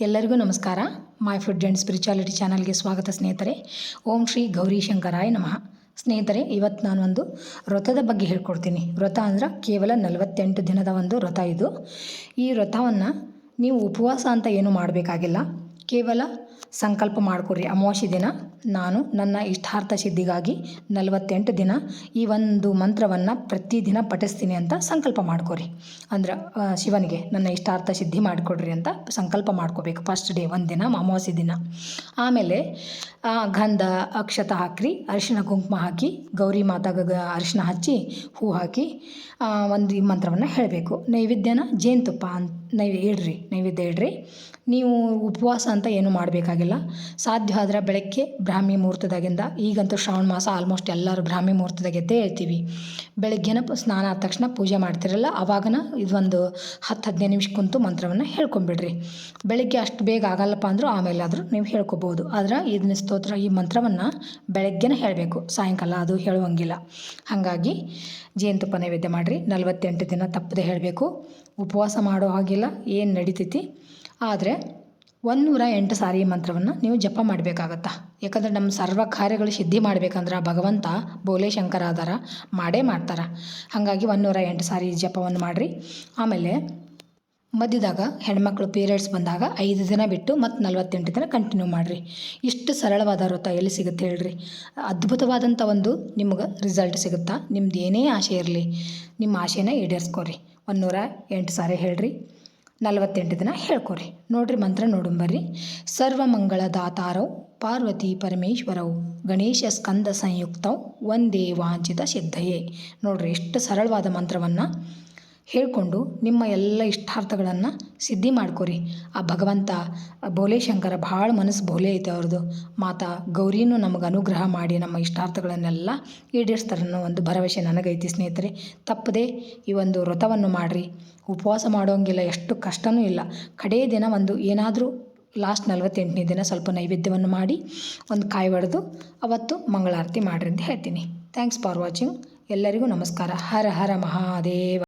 ಎಲ್ಲರಿಗೂ ನಮಸ್ಕಾರ. My food and spirituality ಚಾನಲ್ಗೆ ಸ್ವಾಗತ ಸ್ನೇಹಿತರೆ. ಓಂ ಶ್ರೀ ಗೌರಿ ಶಂಕರಾಯ ನಮಃ. ಸ್ನೇಹಿತರೆ, ಇವತ್ತು ನಾನು ಒಂದು ವ್ರತದ ಬಗ್ಗೆ ಹೇಳ್ಕೊಡ್ತೀನಿ. ವ್ರತ ಅಂದ್ರೆ ಕೇವಲ ನಲವತ್ತೆಂಟು ದಿನದ ಒಂದು ವ್ರತ ಇದು. ಈ ವ್ರತವನ್ನು ನೀವು ಉಪವಾಸ ಅಂತ ಏನು ಮಾಡಬೇಕಾಗಿಲ್ಲ. ಕೇವಲ ಸಂಕಲ್ಪ ಮಾಡ್ಕೊರಿ ಅಮಾವಾಸ್ಯೆ ದಿನ ನಾನು ನನ್ನ ಇಷ್ಟಾರ್ಥ ಸಿದ್ಧಿಗಾಗಿ ನಲವತ್ತೆಂಟು ದಿನ ಈ ಒಂದು ಮಂತ್ರವನ್ನು ಪ್ರತಿದಿನ ಪಠಿಸ್ತೀನಿ ಅಂತ ಸಂಕಲ್ಪ ಮಾಡ್ಕೊರಿ. ಅಂದ್ರೆ ಶಿವನಿಗೆ ನನ್ನ ಇಷ್ಟಾರ್ಥ ಸಿದ್ಧಿ ಮಾಡಿಕೊಡ್ರಿ ಅಂತ ಸಂಕಲ್ಪ ಮಾಡ್ಕೋಬೇಕು. ಫಸ್ಟ್ ಡೇ ಒಂದು ದಿನ, ಅಮಾವಾಸ್ಯೆ ದಿನ. ಆಮೇಲೆ ಗಂಧ, ಅಕ್ಷತ ಹಾಕ್ರಿ, ಅರಿಶಿಣ ಕುಂಕುಮ ಹಾಕಿ, ಗೌರಿ ಮಾತಾಗ ಅರಿಶಿಣ ಹಚ್ಚಿ, ಹೂ ಹಾಕಿ ಒಂದು ಈ ಮಂತ್ರವನ್ನು ಹೇಳಬೇಕು. ನೈವೇದ್ಯನ ಜೇನುತುಪ್ಪ ಅಂತ ನೈವೇ, ಇಡ್ರಿ, ನೈವೇದ್ಯ ಇಡ್ರಿ. ನೀವು ಉಪವಾಸ ಅಂತ ಏನು ಮಾಡಬೇಕಾಗಿಲ್ಲ. ಸಾಧ್ಯ ಆದ್ರೆ ಬೆಳಗ್ಗೆ ಬ್ರಾಹ್ಮಿ ಮುಹೂರ್ತದಾಗಿಂದ, ಈಗಂತೂ ಶ್ರಾವಣ ಮಾಸ ಆಲ್ಮೋಸ್ಟ್ ಎಲ್ಲರೂ ಬ್ರಾಹ್ಮಿ ಮುಹೂರ್ತದಾಗ ಹೇಳ್ತೀವಿ ಬೆಳಗ್ಗೆನ ಸ್ನಾನ ಆದ ತಕ್ಷಣ ಪೂಜೆ ಮಾಡ್ತಿರಲ್ಲ ಆವಾಗನ ಇದೊಂದು ಹತ್ತು ಹದಿನೈದು ನಿಮಿಷ ಕುಂತು ಮಂತ್ರವನ್ನು ಹೇಳ್ಕೊಂಬಿಡ್ರಿ ಬೆಳಗ್ಗೆ ಅಷ್ಟು ಬೇಗ ಆಗಲ್ಲಪ್ಪ ಅಂದರೂ ಆಮೇಲಾದರೂ ನೀವು ಹೇಳ್ಕೊಬೋದು. ಆದ್ರೆ ಇದನ್ನ ಸ್ತೋತ್ರ ಈ ಮಂತ್ರವನ್ನು ಬೆಳಗ್ಗೆನೇ ಹೇಳಬೇಕು. ಸಾಯಂಕಾಲ ಅದು ಹೇಳುವಂಗಿಲ್ಲ. ಹಾಗಾಗಿ ಜೇನುತುಪ್ಪ ನೈವೇದ್ಯ ಮಾಡಿರಿ. ನಲವತ್ತೆಂಟು ದಿನ ತಪ್ಪದೆ ಹೇಳಬೇಕು. ಉಪವಾಸ ಮಾಡೋ ಹಾಗಿಲ್ಲ, ಏನು ನಡೀತೈತಿ? ಆದರೆ ಒಂದೂರ ಎಂಟು ಸಾರಿ ಮಂತ್ರವನ್ನು ನೀವು ಜಪ ಮಾಡಬೇಕಾಗತ್ತಾ? ಯಾಕಂದ್ರೆ ನಮ್ಮ ಸರ್ವ ಕಾರ್ಯಗಳು ಸಿದ್ಧಿ ಮಾಡ್ಬೇಕಂದ್ರೆ ಭಗವಂತ ಬೋಲೆ ಶಂಕರ ಅದಾರ ಮಾಡೇ ಮಾಡ್ತಾರೆ. ಹಾಗಾಗಿ ಒಂದೂರ ಎಂಟು ಸಾರಿ ಜಪವನ್ನು ಮಾಡಿರಿ. ಆಮೇಲೆ ಮಧ್ಯದಾಗ ಹೆಣ್ಮಕ್ಳು ಪೀರಿಯಡ್ಸ್ ಬಂದಾಗ ಐದು ದಿನ ಬಿಟ್ಟು ಮತ್ತು ನಲವತ್ತೆಂಟು ದಿನ ಕಂಟಿನ್ಯೂ ಮಾಡಿರಿ. ಇಷ್ಟು ಸರಳವಾದ ವ್ರತ ಎಲ್ಲಿ ಸಿಗುತ್ತೆ ಹೇಳ್ರಿ? ಅದ್ಭುತವಾದಂಥ ಒಂದು ನಿಮ್ಗೆ ರಿಸಲ್ಟ್ ಸಿಗುತ್ತಾ? ನಿಮ್ದು ಏನೇ ಆಸೆ ಇರಲಿ, ನಿಮ್ಮ ಆಸೆನ ಈಡೇರಿಸ್ಕೊರಿ. ಒಂದೂರ ಎಂಟು ಸಾರಿ ಹೇಳ್ರಿ. ನಲವತ್ತೆಂಟು ದಿನ ಹೇಳ್ಕೊರಿ. ನೋಡ್ರಿ ಮಂತ್ರ ನೋಡುಂಬರ್ರಿ ಸರ್ವಮಂಗಳ ದಾತಾರವು ಪಾರ್ವತಿ ಪರಮೇಶ್ವರವು ಗಣೇಶ ಸ್ಕಂದ ಸಂಯುಕ್ತವು ಒಂದೇ ವಾಂಚಿತ ಸಿದ್ಧಯೇ. ನೋಡ್ರಿ, ಎಷ್ಟು ಸರಳವಾದ ಮಂತ್ರವನ್ನು. ಹೇಳ್ಕೊಂಡು ನಿಮ್ಮ ಎಲ್ಲ ಇಷ್ಟಾರ್ಥಗಳನ್ನು ಸಿದ್ಧಿ ಮಾಡ್ಕೊರಿ. ಆ ಭಗವಂತ ಭೋಲೆ ಶಂಕರ ಭಾಳ ಮನಸ್ಸು ಭೋಲೆ ಐತೆ ಅವ್ರದ್ದು ಮಾತಾ, ಗೌರಿನೂ ನಮಗೆ ಅನುಗ್ರಹ ಮಾಡಿ ನಮ್ಮ ಇಷ್ಟಾರ್ಥಗಳನ್ನೆಲ್ಲ ಈಡೇರಿಸ್ತಾರೆ ಅನ್ನೋ ಒಂದು ಭರವಸೆ ನನಗೈತಿ ಸ್ನೇಹಿತರೆ. ತಪ್ಪದೆ ಈ ಒಂದು ವ್ರತವನ್ನು ಮಾಡಿರಿ. ಉಪವಾಸ ಮಾಡೋಂಗಿಲ್ಲ, ಎಷ್ಟು ಕಷ್ಟನೂ ಇಲ್ಲ. ಕಡೇ ದಿನ ಒಂದು ಏನಾದರೂ ಲಾಸ್ಟ್ ನಲವತ್ತೆಂಟನೇ ದಿನ ಸ್ವಲ್ಪ ನೈವೇದ್ಯವನ್ನು ಮಾಡಿ, ಒಂದು ಕಾಯಿ ಒಡೆದು ಅವತ್ತು ಮಂಗಳಾರತಿ ಮಾಡಿರಿ ಅಂತ ಹೇಳ್ತೀನಿ. ಥ್ಯಾಂಕ್ಸ್ ಫಾರ್ ವಾಚಿಂಗ್ ಎಲ್ಲರಿಗೂ ನಮಸ್ಕಾರ. ಹರ ಹರ ಮಹಾದೇವ.